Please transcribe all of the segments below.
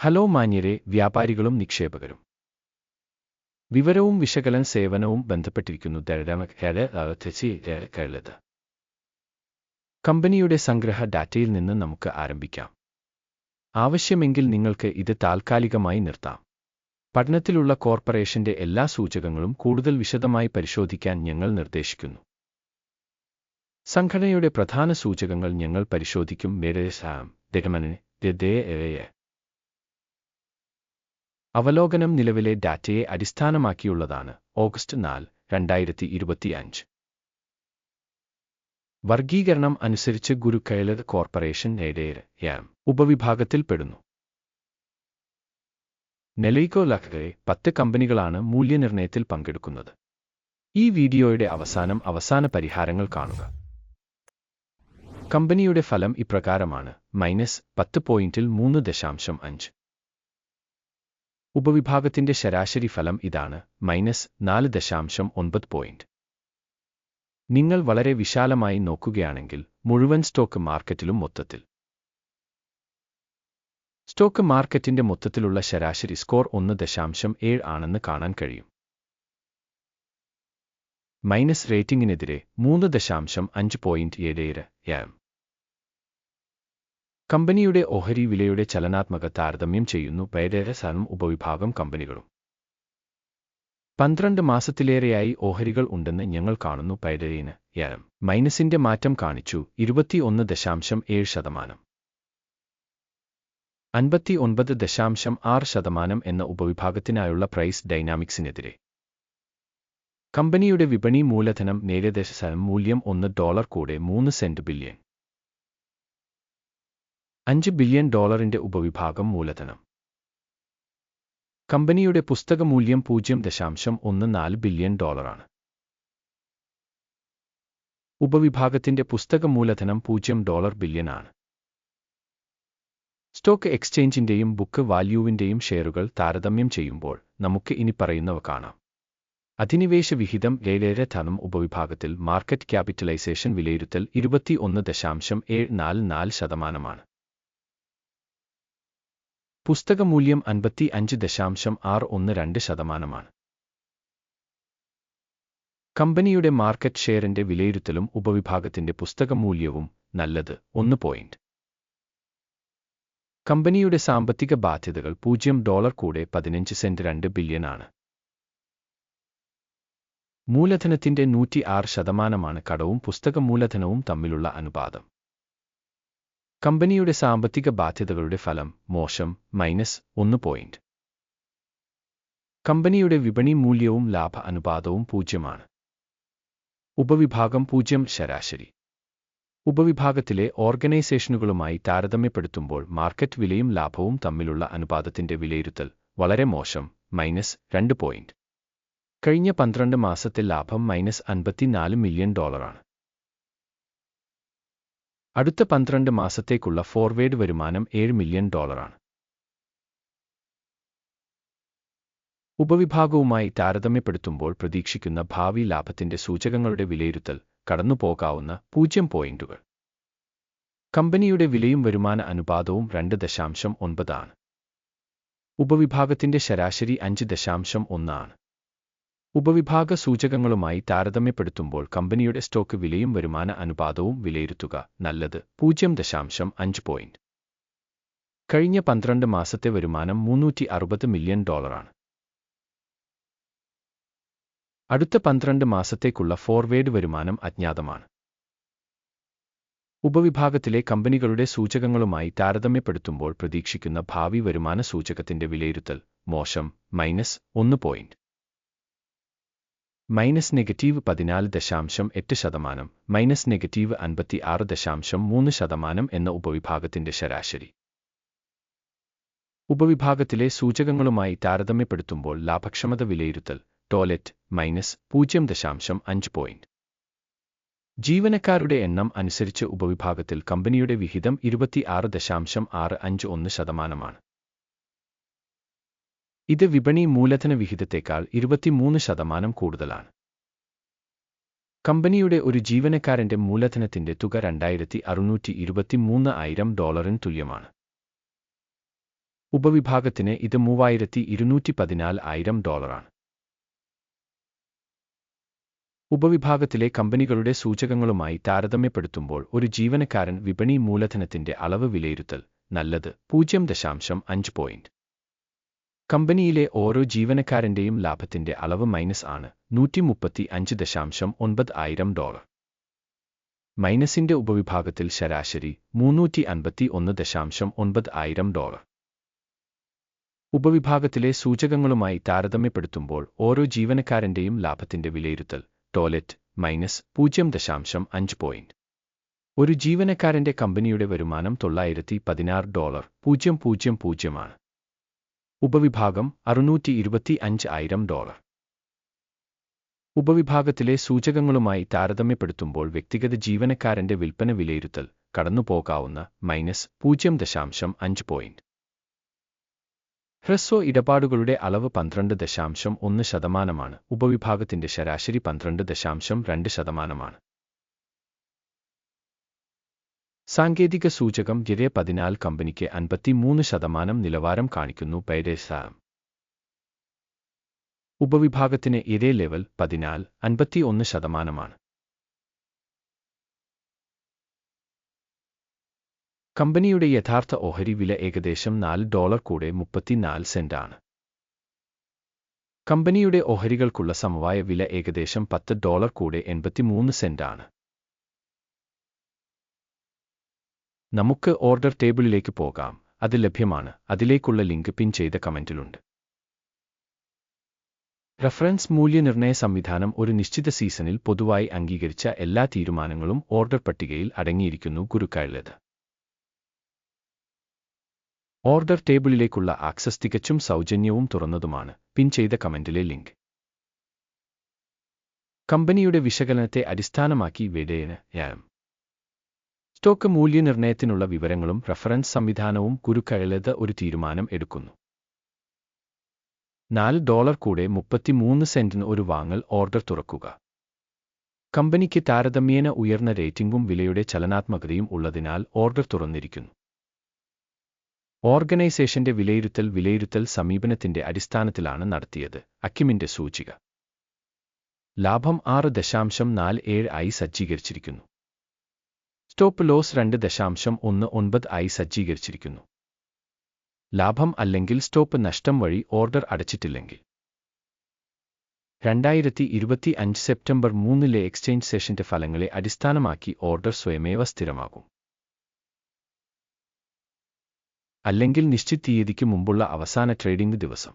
Hello മാന്യരെ വ്യാപാരികളും നിക്ഷേപകരും. വിവരവും വിശകലന സേവനവും ബന്ധപ്പെട്ടിരിക്കുന്നു ദഴമത് കമ്പനിയുടെ സംഗ്രഹ ഡാറ്റയിൽ നിന്ന് നമുക്ക് ആരംഭിക്കാം. ആവശ്യമെങ്കിൽ നിങ്ങൾക്ക് ഇത് താൽക്കാലികമായി നിർത്താം. പഠനത്തിലുള്ള കോർപ്പറേഷന്റെ എല്ലാ സൂചകങ്ങളും കൂടുതൽ വിശദമായി പരിശോധിക്കാൻ ഞങ്ങൾ നിർദ്ദേശിക്കുന്നു. സംഘടനയുടെ പ്രധാന സൂചകങ്ങൾ ഞങ്ങൾ പരിശോധിക്കും. അവലോകനം നിലവിലെ ഡാറ്റയെ അടിസ്ഥാനമാക്കിയുള്ളതാണ്. ഓഗസ്റ്റ് നാല് രണ്ടായിരത്തി ഇരുപത്തിയഞ്ച് വർഗീകരണം അനുസരിച്ച് ഗുരുക്കൈലത് കോർപ്പറേഷൻ എം. ഉപവിഭാഗത്തിൽ പെടുന്നു നെലൈക്കോ ലഖറെ പത്ത് കമ്പനികളാണ് മൂല്യനിർണയത്തിൽ പങ്കെടുക്കുന്നത്. ഈ വീഡിയോയുടെ അവസാനം അവസാന പരിഹാരങ്ങൾ കാണുക. കമ്പനിയുടെ ഫലം ഇപ്രകാരമാണ്. മൈനസ് പത്ത് പോയിന്റിൽ മൂന്ന് ദശാംശം അഞ്ച്. ഉപവിഭാഗത്തിന്റെ ശരാശരി ഫലം ഇതാണ് മൈനസ് നാല് ദശാംശം ഒൻപത് പോയിന്റ്. നിങ്ങൾ വളരെ വിശാലമായി നോക്കുകയാണെങ്കിൽ മുഴുവൻ സ്റ്റോക്ക് മാർക്കറ്റിലും മൊത്തത്തിൽ. സ്റ്റോക്ക് മാർക്കറ്റിന്റെ മൊത്തത്തിലുള്ള ശരാശരി സ്കോർ ഒന്ന് ദശാംശം ഏഴ് ആണെന്ന് കാണാൻ കഴിയും. മൈനസ് റേറ്റിംഗിനെതിരെ മൂന്ന് ദശാംശം അഞ്ച് പോയിന്റ് ഏഴ് എം. കമ്പനിയുടെ ഓഹരി വിലയുടെ ചലനാത്മക താരതമ്യം ചെയ്യുന്നു. പേരേരസാനും സനം ഉപവിഭാഗം കമ്പനികളും. പന്ത്രണ്ട് മാസത്തിലേറെയായി ഓഹരികൾ ഉണ്ടെന്ന് ഞങ്ങൾ കാണുന്നു. പൈഡരീന് യം മൈനസിന്റെ മാറ്റം കാണിച്ചു. ഇരുപത്തിയൊന്ന് ദശാംശം ഏഴ് ശതമാനം. അൻപത്തി ഒൻപത് ദശാംശം ആറ് ശതമാനം എന്ന ഉപവിഭാഗത്തിനായുള്ള പ്രൈസ് ഡൈനാമിക്സിനെതിരെ. കമ്പനിയുടെ വിപണി മൂലധനം നേരദേശ മൂല്യം ഒന്ന് ഡോളർ കൂടെ മൂന്ന് സെന്റ് ബില്യൺ. അഞ്ച് ബില്യൺ ഡോളറിന്റെ ഉപവിഭാഗം മൂലധനം. കമ്പനിയുടെ പുസ്തക മൂല്യം പൂജ്യം ദശാംശം ഒന്ന് നാല് ബില്യൺ ഡോളറാണ്. ഉപവിഭാഗത്തിന്റെ പുസ്തക മൂലധനം പൂജ്യം ഡോളർ ബില്യൺ ആണ്. സ്റ്റോക്ക് എക്സ്ചേഞ്ചിന്റെയും ബുക്ക് വാല്യൂവിന്റെയും ഷെയറുകൾ താരതമ്യം ചെയ്യുമ്പോൾ നമുക്ക് ഇനി പറയുന്നവ കാണാം. അധിനിവേശ വിഹിതം ഏഴേഴ് ധനം ഉപവിഭാഗത്തിൽ മാർക്കറ്റ് ക്യാപിറ്റലൈസേഷൻ വിലയിരുത്തൽ ഇരുപത്തി ഒന്ന് ദശാംശം ഏഴ് നാല് നാല് ശതമാനമാണ്. പുസ്തകമൂല്യം അൻപത്തി അഞ്ച് ദശാംശം ആറ് ഒന്ന് രണ്ട് ശതമാനമാണ്. കമ്പനിയുടെ മാർക്കറ്റ് ഷെയറിന്റെ വിലയിരുത്തലും ഉപവിഭാഗത്തിന്റെ പുസ്തകമൂല്യവും നല്ലത് ഒന്ന് പോയിന്റ്. കമ്പനിയുടെ സാമ്പത്തിക ബാധ്യതകൾ പൂജ്യം ഡോളർ കൂടെ പതിനഞ്ച് സെന്റ് രണ്ട് ബില്യൺ ആണ്. മൂലധനത്തിന്റെ നൂറ്റി ആറ് ശതമാനമാണ് കടവും പുസ്തക മൂലധനവും തമ്മിലുള്ള അനുപാതം. കമ്പനിയുടെ സാമ്പത്തിക ബാധ്യതകളുടെ ഫലം മോശം മൈനസ് ഒന്ന് പോയിന്റ് കമ്പനിയുടെ വിപണി മൂല്യവും ലാഭ അനുപാതവും പൂജ്യമാണ്. ഉപവിഭാഗം പൂജ്യം ശരാശരി. ഉപവിഭാഗത്തിലെ ഓർഗനൈസേഷനുകളുമായി താരതമ്യപ്പെടുത്തുമ്പോൾ മാർക്കറ്റ് വിലയും ലാഭവും തമ്മിലുള്ള അനുപാതത്തിന്റെ വിലയിരുത്തൽ വളരെ മോശം മൈനസ് രണ്ട് പോയിന്റ് കഴിഞ്ഞ പന്ത്രണ്ട് മാസത്തെ ലാഭം മൈനസ് അൻപത്തിനാല് മില്യൺ ഡോളറാണ് അടുത്ത പന്ത്രണ്ട് മാസത്തേക്കുള്ള ഫോർവേഡ് വരുമാനം ഏഴ് മില്യൺ ഡോളറാണ്. ഉപവിഭാഗവുമായി താരതമ്യപ്പെടുത്തുമ്പോൾ പ്രതീക്ഷിക്കുന്ന ഭാവി ലാഭത്തിന്റെ സൂചകങ്ങളുടെ വിലയിരുത്തൽ കടന്നുപോകാവുന്ന പൂജ്യം പോയിന്റുകൾ. കമ്പനിയുടെ വിലയും വരുമാന അനുപാതവും രണ്ട് ദശാംശം ഒൻപതാണ് ഉപവിഭാഗത്തിന്റെ ശരാശരി അഞ്ച് ദശാംശം ഒന്നാണ് ഉപവിഭാഗ സൂചകങ്ങളുമായി താരതമ്യപ്പെടുത്തുമ്പോൾ കമ്പനിയുടെ സ്റ്റോക്ക് വിലയും വരുമാന അനുപാതവും വിലയിരുത്തുക നല്ലത്. പൂജ്യം ദശാംശം അഞ്ച് പോയിന്റ് കഴിഞ്ഞ പന്ത്രണ്ട് മാസത്തെ വരുമാനം മുന്നൂറ്റി അറുപത് മില്യൺ ഡോളറാണ് അടുത്ത പന്ത്രണ്ട് മാസത്തേക്കുള്ള ഫോർവേഡ് വരുമാനം അജ്ഞാതമാണ്. ഉപവിഭാഗത്തിലെ കമ്പനികളുടെ സൂചകങ്ങളുമായി താരതമ്യപ്പെടുത്തുമ്പോൾ പ്രതീക്ഷിക്കുന്ന ഭാവി വരുമാന സൂചകത്തിന്റെ വിലയിരുത്തൽ മോശം മൈനസ് ഒന്ന് പോയിന്റ് മൈനസ് നെഗറ്റീവ് പതിനാല് ദശാംശം എട്ട് ശതമാനം മൈനസ് നെഗറ്റീവ് അൻപത്തി ആറ് ദശാംശം മൂന്ന് ശതമാനം എന്ന ഉപവിഭാഗത്തിന്റെ ശരാശരി. ഉപവിഭാഗത്തിലെ സൂചകങ്ങളുമായി താരതമ്യപ്പെടുത്തുമ്പോൾ ലാഭക്ഷമത വിലയിരുത്തൽ ടോയ്ലറ്റ് മൈനസ് പൂജ്യം ദശാംശം അഞ്ച് പോയിന്റ്. ജീവനക്കാരുടെ എണ്ണം അനുസരിച്ച് ഉപവിഭാഗത്തിൽ കമ്പനിയുടെ വിഹിതം ഇരുപത്തിയാറ് ദശാംശം ആറ് അഞ്ച് ഒന്ന് ശതമാനമാണ്. ഇത് വിപണി മൂലധന വിഹിതത്തേക്കാൾ ഇരുപത്തിമൂന്ന് ശതമാനം കൂടുതലാണ്. കമ്പനിയുടെ ഒരു ജീവനക്കാരന്റെ മൂലധനത്തിന്റെ തുക രണ്ടായിരത്തി അറുന്നൂറ്റി ഇരുപത്തിമൂന്ന് ആയിരം ഡോളറിന് തുല്യമാണ്. ഉപവിഭാഗത്തിന് ഇത് മൂവായിരത്തി ഇരുന്നൂറ്റി പതിനാല് ആയിരം ഡോളറാണ്. ഉപവിഭാഗത്തിലെ കമ്പനികളുടെ സൂചകങ്ങളുമായി താരതമ്യപ്പെടുത്തുമ്പോൾ ഒരു ജീവനക്കാരൻ വിപണി മൂലധനത്തിന്റെ അളവ് വിലയിരുത്തൽ നല്ലത് പൂജ്യം ദശാംശം അഞ്ച് പോയിന്റ്. കമ്പനിയിലെ ഓരോ ജീവനക്കാരന്റെയും ലാഭത്തിന്റെ അളവ് മൈനസ് ആണ്. നൂറ്റി മുപ്പത്തി അഞ്ച് ദശാംശം ഒൻപത് ആയിരം ഡോളർ. മൈനസിന്റെ ഉപവിഭാഗത്തിൽ ശരാശരി മുന്നൂറ്റി അൻപത്തി ഒന്ന് ദശാംശം ഒൻപത് ആയിരം ഡോളർ. ഉപവിഭാഗത്തിലെ സൂചകങ്ങളുമായി താരതമ്യപ്പെടുത്തുമ്പോൾ ഓരോ ജീവനക്കാരന്റെയും ലാഭത്തിന്റെ വിലയിരുത്തൽ ടോയ്ലറ്റ് മൈനസ് പൂജ്യം ദശാംശം അഞ്ച് പോയിന്റ്. ഒരു ജീവനക്കാരന്റെ കമ്പനിയുടെ വരുമാനം തൊള്ളായിരത്തി പതിനാറ് ഡോളർ പൂജ്യം പൂജ്യം പൂജ്യമാണ് ഉപവിഭാഗം അറുന്നൂറ്റി ഇരുപത്തി അഞ്ച് ആയിരം ഡോളർ. ഉപവിഭാഗത്തിലെ സൂചകങ്ങളുമായി താരതമ്യപ്പെടുത്തുമ്പോൾ വ്യക്തിഗത ജീവനക്കാരന്റെ വിൽപ്പന വിലയിരുത്തൽ കടന്നുപോകാവുന്ന മൈനസ് പൂജ്യം ദശാംശം അഞ്ച് പോയിന്റ്. ഹ്രസ്വ ഇടപാടുകളുടെ അളവ് പന്ത്രണ്ട് ദശാംശം ഒന്ന് ശതമാനമാണ്. ഉപവിഭാഗത്തിന്റെ ശരാശരി പന്ത്രണ്ട് ദശാംശം രണ്ട് ശതമാനമാണ്. സാങ്കേതിക സൂചകം ജിരെ പതിനാല് കമ്പനിക്ക് അൻപത്തിമൂന്ന് ശതമാനം നിലവാരം കാണിക്കുന്നു പൈരേസാം ഉപവിഭാഗത്തിന് ഇതേ ലെവൽ പതിനാല് അൻപത്തിയൊന്ന് ശതമാനമാണ്. കമ്പനിയുടെ യഥാർത്ഥ ഓഹരി വില ഏകദേശം നാല് ഡോളർ കൂടെ മുപ്പത്തിനാല് സെന്റാണ് കമ്പനിയുടെ ഓഹരികൾക്കുള്ള സമവായ വില ഏകദേശം പത്ത് ഡോളർ കൂടെ എൺപത്തിമൂന്ന് സെന്റാണ് നമുക്ക് ഓർഡർ ടേബിളിലേക്ക് പോകാം. അത് ലഭ്യമാണ്. അതിലേക്കുള്ള ലിങ്ക് പിൻ ചെയ്ത കമന്റിലുണ്ട് റഫറൻസ് മൂല്യനിർണയ സംവിധാനം ഒരു നിശ്ചിത സീസണിൽ പൊതുവായി അംഗീകരിച്ച എല്ലാ തീരുമാനങ്ങളും ഓർഡർ പട്ടികയിൽ അടങ്ങിയിരിക്കുന്നു ഗുരുക്കായുള്ളത്. ഓർഡർ ടേബിളിലേക്കുള്ള ആക്സസ് തികച്ചും സൗജന്യവും തുറന്നതുമാണ്. പിൻ ചെയ്ത കമന്റിലെ ലിങ്ക്. കമ്പനിയുടെ വിശകലനത്തെ അടിസ്ഥാനമാക്കി വെടേന് യാം സ്റ്റോക്ക് മൂല്യനിർണയത്തിനുള്ള വിവരങ്ങളും റഫറൻസ് സംവിധാനവും കുരുക്കഴലത് ഒരു തീരുമാനം എടുക്കുന്നു. നാല് ഡോളർ കൂടെ മുപ്പത്തിമൂന്ന് സെന്റിന് ഒരു വാങ്ങൽ ഓർഡർ തുറക്കുക. കമ്പനിക്ക് താരതമ്യേന ഉയർന്ന റേറ്റിംഗും വിലയുടെ ചലനാത്മകതയും ഉള്ളതിനാൽ ഓർഡർ തുറന്നിരിക്കുന്നു. ഓർഗനൈസേഷന്റെ വിലയിരുത്തൽ വിലയിരുത്തൽ സമീപനത്തിന്റെ അടിസ്ഥാനത്തിലാണ് നടത്തിയത് അക്കിമിന്റെ സൂചിക. ലാഭം ആറ് ദശാംശം നാല് ഏഴ് ആയി സജ്ജീകരിച്ചിരിക്കുന്നു. സ്റ്റോപ്പ് ലോസ് രണ്ട് ദശാംശം ഒന്ന് ഒൻപത് ആയി സജ്ജീകരിച്ചിരിക്കുന്നു. ലാഭം അല്ലെങ്കിൽ സ്റ്റോപ്പ് നഷ്ടം വഴി ഓർഡർ അടച്ചിട്ടില്ലെങ്കിൽ. രണ്ടായിരത്തി ഇരുപത്തി അഞ്ച് സെപ്റ്റംബർ മൂന്നിലെ എക്സ്ചേഞ്ച് സെഷന്റെ ഫലങ്ങളെ അടിസ്ഥാനമാക്കി ഓർഡർ സ്വയമേവ സ്ഥിരമാകും. അല്ലെങ്കിൽ നിശ്ചിത തീയതിക്ക് മുമ്പുള്ള അവസാന ട്രേഡിംഗ് ദിവസം.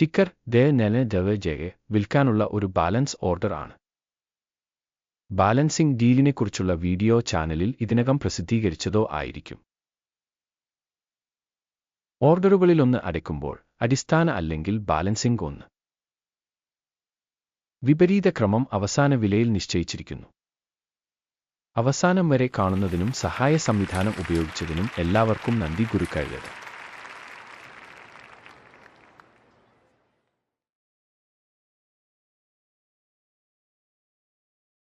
ടിക്കർ ദേ നെല ദവ ജയെ വിൽക്കാനുള്ള ഒരു ബാലൻസ് ഓർഡർ ആണ്. ബാലൻസിംഗ് ഡീലിനെക്കുറിച്ചുള്ള വീഡിയോ ചാനലിൽ ഇതിനകം പ്രസിദ്ധീകരിച്ചതോ ആയിരിക്കും. ഓർഡറുകളിലൊന്ന് അടയ്ക്കുമ്പോൾ അടിസ്ഥാന അല്ലെങ്കിൽ ബാലൻസിംഗ് ഒന്ന്. വിപരീത ക്രമം അവസാന വിലയിൽ നിശ്ചയിച്ചിരിക്കുന്നു. അവസാനം വരെ കാണുന്നതിനും സഹായ സംവിധാനം ഉപയോഗിച്ചതിനും എല്ലാവർക്കും നന്ദി ഗുരുക്കഴുത്